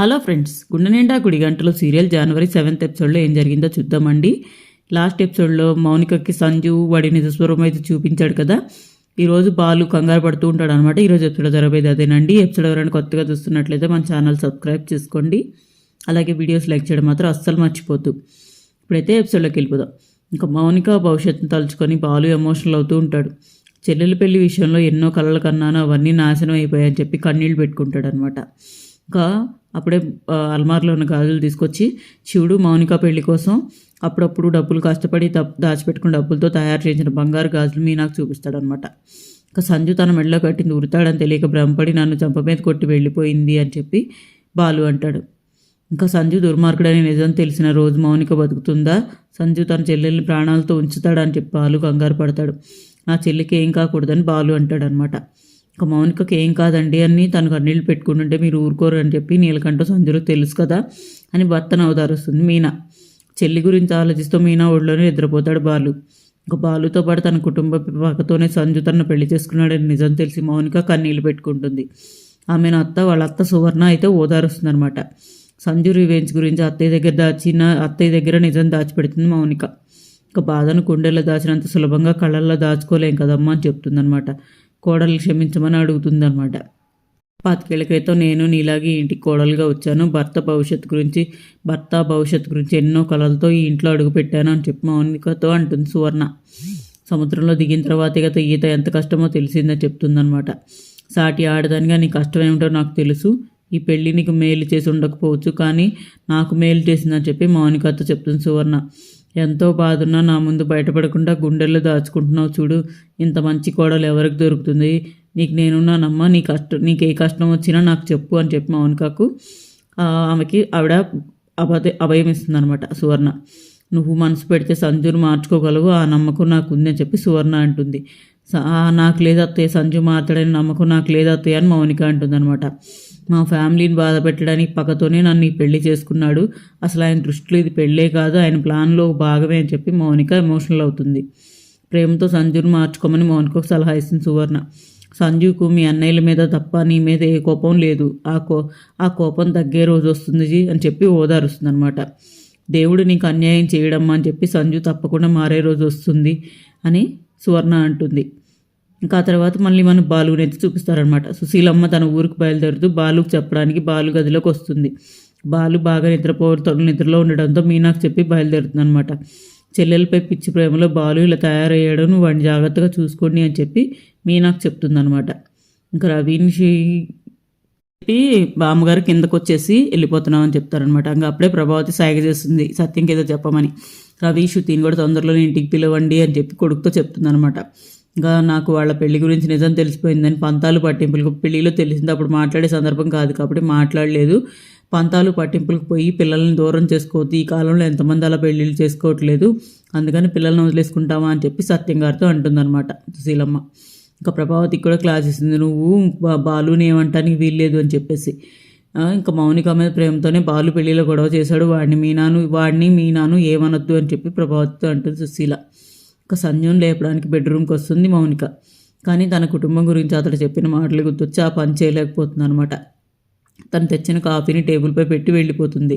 Hello friends గుండె నిండా గుడి గంటలో సీరియల్ జనవరి సెవెంత్ ఎపిసోడ్లో ఏం జరిగిందో చూద్దామండి. లాస్ట్ ఎపిసోడ్లో మౌనికకి సంజు వాడి నిజస్వరం అయితే చూపించాడు కదా. ఈరోజు బాలు కంగారు పడుతూ ఉంటాడు అనమాట ఈరోజు ఎపిసోడ్ జరగబోయేది అదేనండి. ఎపిసోడ్ ఎవరైనా కొత్తగా చూస్తున్నట్లయితే మన ఛానల్ సబ్స్క్రైబ్ చేసుకోండి. అలాగే వీడియోస్ లైక్ చేయడం మాత్రం అస్సలు మర్చిపోద్దు. ఇప్పుడైతే ఎపిసోడ్లోకి వెళ్ళిపోదాం. ఇంకా మౌనిక భవిష్యత్తును తలుచుకొని బాలు ఎమోషనల్ అవుతూ ఉంటాడు. చెల్లెల పెళ్ళి విషయంలో ఎన్నో కళలు కన్నాను అవన్నీ నాశనం అయిపోయాయని చెప్పి కన్నీళ్ళు పెట్టుకుంటాడు అనమాట ఇంకా అప్పుడే అల్మార్లో ఉన్న గాజులు తీసుకొచ్చి శివుడు మౌనిక పెళ్ళి కోసం అప్పుడప్పుడు డబ్బులు కష్టపడి దా- దాచిపెట్టుకున్న డబ్బులతో తయారు చేసిన బంగారు గాజులు మీనాకు చూపిస్తాడు అనమాట ఇంకా సంజు తన మెడలో కట్టింది ఉరుతాడని తెలియక భ్రమపడి నన్ను చంప మీద కొట్టి వెళ్ళిపోయింది అని చెప్పి బాలు అంటాడు. ఇంకా సంజు దుర్మార్గుడని నిజం తెలిసిన రోజు మౌనిక బతుకుతుందా? సంజు తన చెల్లెల్ని ప్రాణాలతో ఉంచుతాడని చెప్పి బాలు కంగారు పడతాడు. నా చెల్లికి ఏం కాకూడదని బాలు అంటాడు అనమాట ఇంకా మౌనికకి ఏం కాదండి అని తను కన్నీళ్ళు పెట్టుకుంటుంటే మీరు ఊరుకోరు అని చెప్పి నీలకంఠ సంజులకు తెలుసు కదా అని భర్తను అవతారుస్తుంది మీనా. చెల్లి గురించి ఆలోచిస్తూ మీనా ఒళ్ళోనే నిద్రపోతాడు బాలు. ఇంకా బాలుతో పాటు తన కుటుంబ పక్కతోనే సంజు తనను పెళ్ళి చేసుకున్నాడని నిజం తెలిసి మౌనిక కన్నీళ్ళు పెట్టుకుంటుంది. ఆమెను అత్త వాళ్ళ అత్త సువర్ణ అయితే ఓదారుస్తుంది అనమాట సంజు రివెంజ్ గురించి అత్తయ్య దగ్గర దాచిన అత్తయ్య దగ్గర నిజం దాచిపెడుతుంది మౌనిక. ఇంకా బాధను కుండెల్లో దాచినంత సులభంగా కళ్ళల్లో దాచుకోలేం కదమ్మా అని చెప్తుందనమాట కోడలు క్షమించమని అడుగుతుందనమాట పాతికేళ్ళ క్రితం నేను నీలాగే ఇంటికి కోడలుగా వచ్చాను. భర్త భవిష్యత్తు గురించి భర్త భవిష్యత్తు గురించి ఎన్నో కళలతో ఈ ఇంట్లో అడుగుపెట్టాను అని చెప్పి మౌనికతో అంటుంది సువర్ణ. సముద్రంలో దిగిన తర్వాత ఇక ఈత ఎంత కష్టమో తెలిసిందని చెప్తుందనమాట సాటి ఆడదానిగా నీ కష్టం ఏమిటో నాకు తెలుసు. ఈ పెళ్ళి నీకు మేలు చేసి ఉండకపోవచ్చు కానీ నాకు మేలు చేసిందని చెప్పి మౌనికతో చెప్తుంది సువర్ణ. ఎంతో బాధున్నా నా ముందు బయటపడకుండా గుండెల్లో దాచుకుంటున్నావు చూడు. ఇంత మంచి కోడలు ఎవరికి దొరుకుతుంది? నీకు నేనున్నానమ్మా నీ కష్టం నీకు ఏ కష్టం వచ్చినా నాకు చెప్పు అని చెప్పి మౌనికకు ఆమెకి ఆవిడ అభయ అభయం ఇస్తుంది అనమాట సువర్ణ. నువ్వు మనసు పెడితే సంజును మార్చుకోగలవు ఆ నమ్మకం నాకు ఉందని చెప్పి సువర్ణ అంటుంది. నాకు లేదత్తయ్య సంజు మాట్లాడని నమ్మకం నాకు లేదత్తయ్య అని మౌనిక అంటుంది అనమాట మా ఫ్యామిలీని బాధ పెట్టడానికి పక్కతోనే నన్ను ఈ పెళ్ళి చేసుకున్నాడు. అసలు ఆయన దృష్టిలో ఇది పెళ్ళే కాదు ఆయన ప్లాన్లో భాగమే అని చెప్పి మౌనిక ఎమోషనల్ అవుతుంది. ప్రేమతో సంజును మార్చుకోమని మౌనికకు సలహా ఇస్తుంది సువర్ణ. సంజుకు మీ అన్నయ్యల మీద తప్ప నీ మీద ఏ కోపం లేదు. ఆ కో ఆ కోపం తగ్గే రోజు వస్తుంది జీ అని చెప్పి ఓదారుస్తుంది అనమాట దేవుడు నీకు అన్యాయం చేయడమ్మా అని చెప్పి సంజు తప్పకుండా మారే రోజు వస్తుంది అని సువర్ణ అంటుంది. ఇంకా ఆ తర్వాత మళ్ళీ మన బాలుని ఎత్తి చూపిస్తారనమాట సుశీలమ్మ తన ఊరికి బయలుదేరుతూ బాలుకు చెప్పడానికి బాలు గదిలోకి వస్తుంది. బాలు బాగా నిద్రపోతూ నిద్రలో ఉండడంతో మీనాకు చెప్పి బయలుదేరుతుంది అనమాట చెల్లెలపై పిచ్చి ప్రేమలో బాలు ఇలా తయారయ్యాడు వాడిని జాగ్రత్తగా చూసుకోండి అని చెప్పి మీనాకు చెప్తుంది అనమాట ఇంకా రవీని చెప్పి బామ్మగారు కిందకు వచ్చేసి వెళ్ళిపోతున్నామని చెప్తారనమాట ఇంకా అప్పుడే ప్రభావతి సాగ చేస్తుంది సత్యంకి ఏదో చెప్పమని. రవి శృతిని కూడా తొందరలోనే ఇంటికి పిలవండి అని చెప్పి కొడుకుతో చెప్తుంది అనమాట ఇంకా నాకు వాళ్ళ పెళ్ళి గురించి నిజం తెలిసిపోయిందని పంతాలు పట్టింపులకు పెళ్ళిలో తెలిసింది. అప్పుడు మాట్లాడే సందర్భం కాదు కాబట్టి మాట్లాడలేదు. పంతాలు పట్టింపులకు పోయి పిల్లల్ని దూరం చేసుకోవద్దు. ఈ కాలంలో ఎంతమంది అలా పెళ్ళిళ్ళు చేసుకోవట్లేదు. అందుకని పిల్లల్ని వదిలేసుకుంటామా అని చెప్పి సత్యం గారితో అంటుందన్నమాట సుశీలమ్మ. ఇంకా ప్రభావతికి కూడా క్లాస్ ఇస్తుంది నువ్వు బాలుని ఏమంటానికి వీల్లేదు అని చెప్పేసి. ఇంకా మౌనిక మీద ప్రేమతోనే బాలు పెళ్ళిలో గొడవ చేశాడు. వాడిని మీనాను వాడిని మీనాను ఏమనొద్దు అని చెప్పి ప్రభావతితో అంటుంది సుశీల. ఒక సంజుని లేపడానికి బెడ్రూమ్కి వస్తుంది మౌనిక. కానీ తన కుటుంబం గురించి అతడు చెప్పిన మాటలు గుర్తొచ్చి ఆ పని చేయలేకపోతుంది అనమాట తను తెచ్చిన కాఫీని టేబుల్పై పెట్టి వెళ్ళిపోతుంది.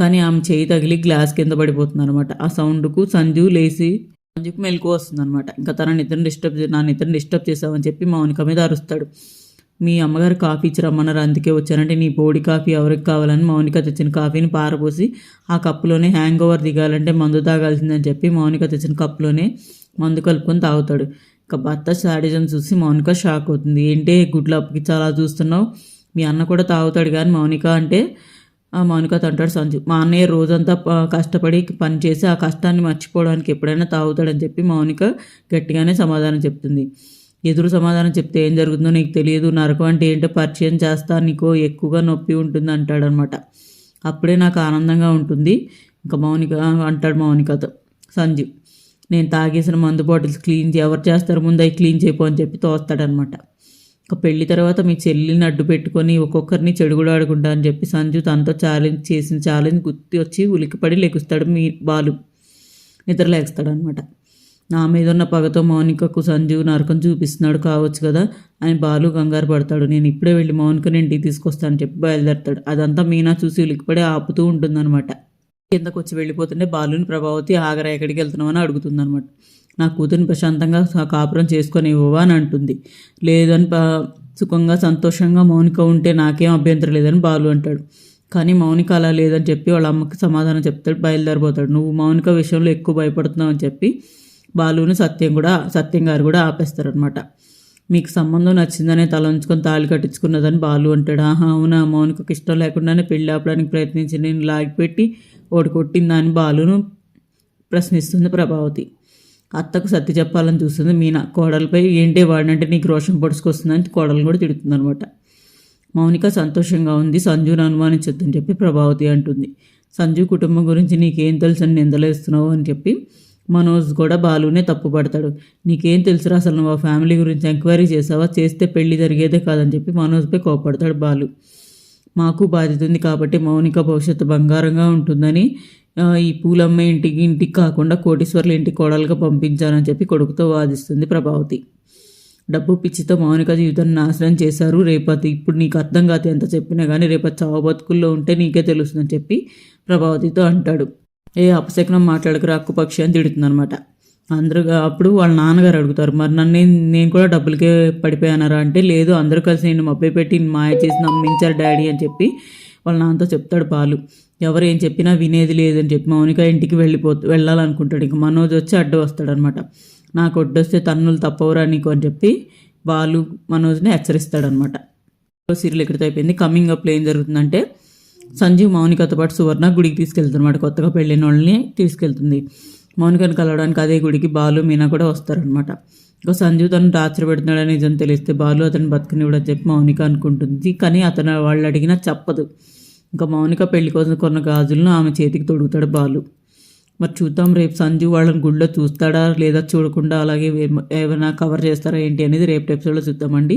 కానీ ఆమె చేయి తగిలి గ్లాస్ కింద పడిపోతుంది అనమాట ఆ సౌండ్కు సంజు లేచి సంజుకు మెలకు వస్తుంది అనమాట ఇంకా తన నిద్రను డిస్టర్బ్ నా నిద్రను డిస్టర్బ్ చేసావని చెప్పి మౌనిక మీద అరుస్తాడు. మీ అమ్మగారు కాఫీ ఇచ్చి రమ్మన్నారు అందుకే వచ్చానంటే నీ బోడి కాఫీ ఎవరికి కావాలని మౌనిక తెచ్చిన కాఫీని పారపోసి ఆ కప్పులోనే హ్యాంగ్ ఓవర్ దిగాలంటే మందు తాగాల్సిందని చెప్పి మౌనిక తెచ్చిన కప్పులోనే మందు కలుపుకొని తాగుతాడు. ఇంకా భర్త శాడిజం చూసి మౌనిక షాక్ అవుతుంది. ఏంటి గుడ్లు అప్పకి చాలా చూస్తున్నావు? మీ అన్న కూడా తాగుతాడు కానీ మౌనిక అంటే ఆ తంటాడు సంజు మా అన్నయ్య రోజంతా కష్టపడి పని చేసి ఆ కష్టాన్ని మర్చిపోవడానికి ఎప్పుడైనా తాగుతాడని చెప్పి మౌనిక గట్టిగానే సమాధానం చెప్తుంది. ఎదురు సమాధానం చెప్తే ఏం జరుగుతుందో నీకు తెలియదు. నరకం అంటే ఏంటో పరిచయం చేస్తా నీకు ఎక్కువగా నొప్పి ఉంటుంది అంటాడనమాట. అప్పుడే నాకు ఆనందంగా ఉంటుంది. ఇంకా మౌనిక అంటాడు మౌనికతో సంజు నేను తాగేసిన మందు బాటిల్స్ క్లీన్ ఎవరు చేస్తారు ముందు అవి క్లీన్ చేయపో అని చెప్పి తోస్తాడనమాట. ఇంకా పెళ్ళి తర్వాత మీ చెల్లిని అడ్డు పెట్టుకొని ఒక్కొక్కరిని చెడుగుడు ఆడుకుంటా అని చెప్పి సంజు తనతో ఛాలెంజ్ చేసిన ఛాలెంజ్ గుర్తు వచ్చి ఉలికిపడి లెగుస్తాడు మీ బాలు. నిద్ర అనమాట నా మీద ఉన్న పగతో మౌనికకు సంజీవ్ నరకం చూపిస్తున్నాడు కావచ్చు కదా అని బాలు కంగారు పడతాడు. నేను ఇప్పుడే వెళ్ళి మౌనికని ఇంటికి తీసుకొస్తాను చెప్పి బయలుదేరతాడు. అదంతా మీనా చూసి ఉలికిపడి ఆపుతూ ఉంటుందన్నమాట. కిందకు వచ్చి వెళ్ళిపోతుంటే బాలుని ప్రభావతి ఆగరా ఎక్కడికి వెళ్తున్నామని అడుగుతుందనమాట అడుగుతుందన్నమాట. నా కూతురిని ప్రశాంతంగా కాపురం చేసుకొని ఇవ్వవా అని అంటుంది. లేదని ప- సుఖంగా సంతోషంగా మౌనిక ఉంటే నాకేం అభ్యంతరం లేదని బాలు అంటాడు. కానీ మౌనిక అలా లేదని చెప్పి వాళ్ళ అమ్మకి సమాధానం చెప్తాడు బయలుదేరిపోతాడు నువ్వు మౌనిక విషయంలో ఎక్కువ భయపడుతున్నావు అని చెప్పి బాలుని సత్యం కూడా సత్యం గారు కూడా ఆపేస్తారనమాట మీకు సంబంధం నచ్చిందనే తల ఉంచుకొని తాళి కట్టించుకున్నదని బాలు అంటాడు. ఆహా అవునా? మౌనికకు ఇష్టం లేకుండానే పెళ్ళి ఆపడానికి ప్రయత్నించి నేను లాగిపెట్టి ఓడి కొట్టిందా అని బాలును ప్రశ్నిస్తుంది ప్రభావతి. అత్తకు సత్తి చెప్పాలని చూస్తుంది మీనా. కోడలపై ఏంటి వాడినంటే నీకు రోషం పొడుచుకొస్తుందని కోడలు కూడా తిడుతుంది అనమాట మౌనిక సంతోషంగా ఉంది. సంజును అనుమానించొద్దని చెప్పి ప్రభావతి అంటుంది. సంజు కుటుంబం గురించి నీకేం తెలుసు? అని నిందలేస్తున్నావు అని చెప్పి మనోజ్ కూడా బాలునే తప్పుపడతాడు నీకేం తెలుసురా అసలు నువ్వు ఆ ఫ్యామిలీ గురించి ఎంక్వైరీ చేసావా? చేస్తే పెళ్ళి జరిగేదే కాదని చెప్పి మనోజ్పై కోపడతాడు బాలు. మాకు బాధ్యత ఉంది కాబట్టి మౌనిక భవిష్యత్తు బంగారంగా ఉంటుందని ఈ పూలమ్మ ఇంటికి ఇంటికి కాకుండా కోటీశ్వర్ల ఇంటికి కోడలుగా పంపించానని చెప్పి కొడుకుతో వాదిస్తుంది ప్రభావతి. డబ్బు పిచ్చితో మౌనిక జీవితాన్ని నాశనం చేశారు రేపతి. ఇప్పుడు నీకు అర్థం కాదు ఎంత చెప్పినా కానీ రేపటి చావు బతుకుల్లో ఉంటే నీకే తెలుస్తుందని చెప్పి ప్రభావతితో అంటాడు. ఏ అపశకనం మాట్లాడకురా అక్కుపక్షి అని తిడుతుంది అనమాట అందరూ అప్పుడు వాళ్ళ నాన్నగారు అడుగుతారు మరి నన్ను నేను కూడా డబ్బులకే పడిపోయానరా అంటే లేదు అందరూ కలిసి నేను మబ్బై పెట్టి మాయ చేసి నమ్మించారు డాడీ అని చెప్పి వాళ్ళ నాన్నతో చెప్తాడు పాలు. ఎవరు ఏం చెప్పినా వినేది లేదని చెప్పి మౌనిక ఇంటికి వెళ్ళిపో వెళ్ళాలనుకుంటాడు. ఇంక మనోజ్ వచ్చి అడ్డు వస్తాడనమాట నాకు ఒడ్డొస్తే తన్నులు తప్పవురా నీకు అని చెప్పి బాలు మనోజ్ని హెచ్చరిస్తాడనమాట సీరియల్ ఎక్కడితో అయిపోయింది. కమింగ్ అప్లో ఏం జరుగుతుందంటే సంజీవ్ మౌనికతో పాటు సువర్ణ గుడికి తీసుకెళ్తున్నమాట కొత్తగా పెళ్ళిన వాళ్ళని తీసుకెళ్తుంది. మౌనికను కలవడానికి అదే గుడికి బాలు మీనా కూడా వస్తారనమాట ఇంకా సంజీవ్ తను టార్చర్ పెడుతున్నాడని నిజం తెలిస్తే బాలు అతను బతుకునివ్వడని చెప్పి మౌనిక అనుకుంటుంది. కానీ అతను వాళ్ళు అడిగినా చెప్పదు. ఇంకా మౌనిక పెళ్ళి కోసం కొన్న గాజులను ఆమె చేతికి తొడుగుతాడు బాలు. మరి చూద్దాం రేపు సంజు వాళ్ళని గుడిలో చూస్తాడా లేదా చూడకుండా అలాగే ఏమైనా కవర్ చేస్తారా ఏంటి అనేది రేపు ఎపిసోడ్లో చూద్దామండి.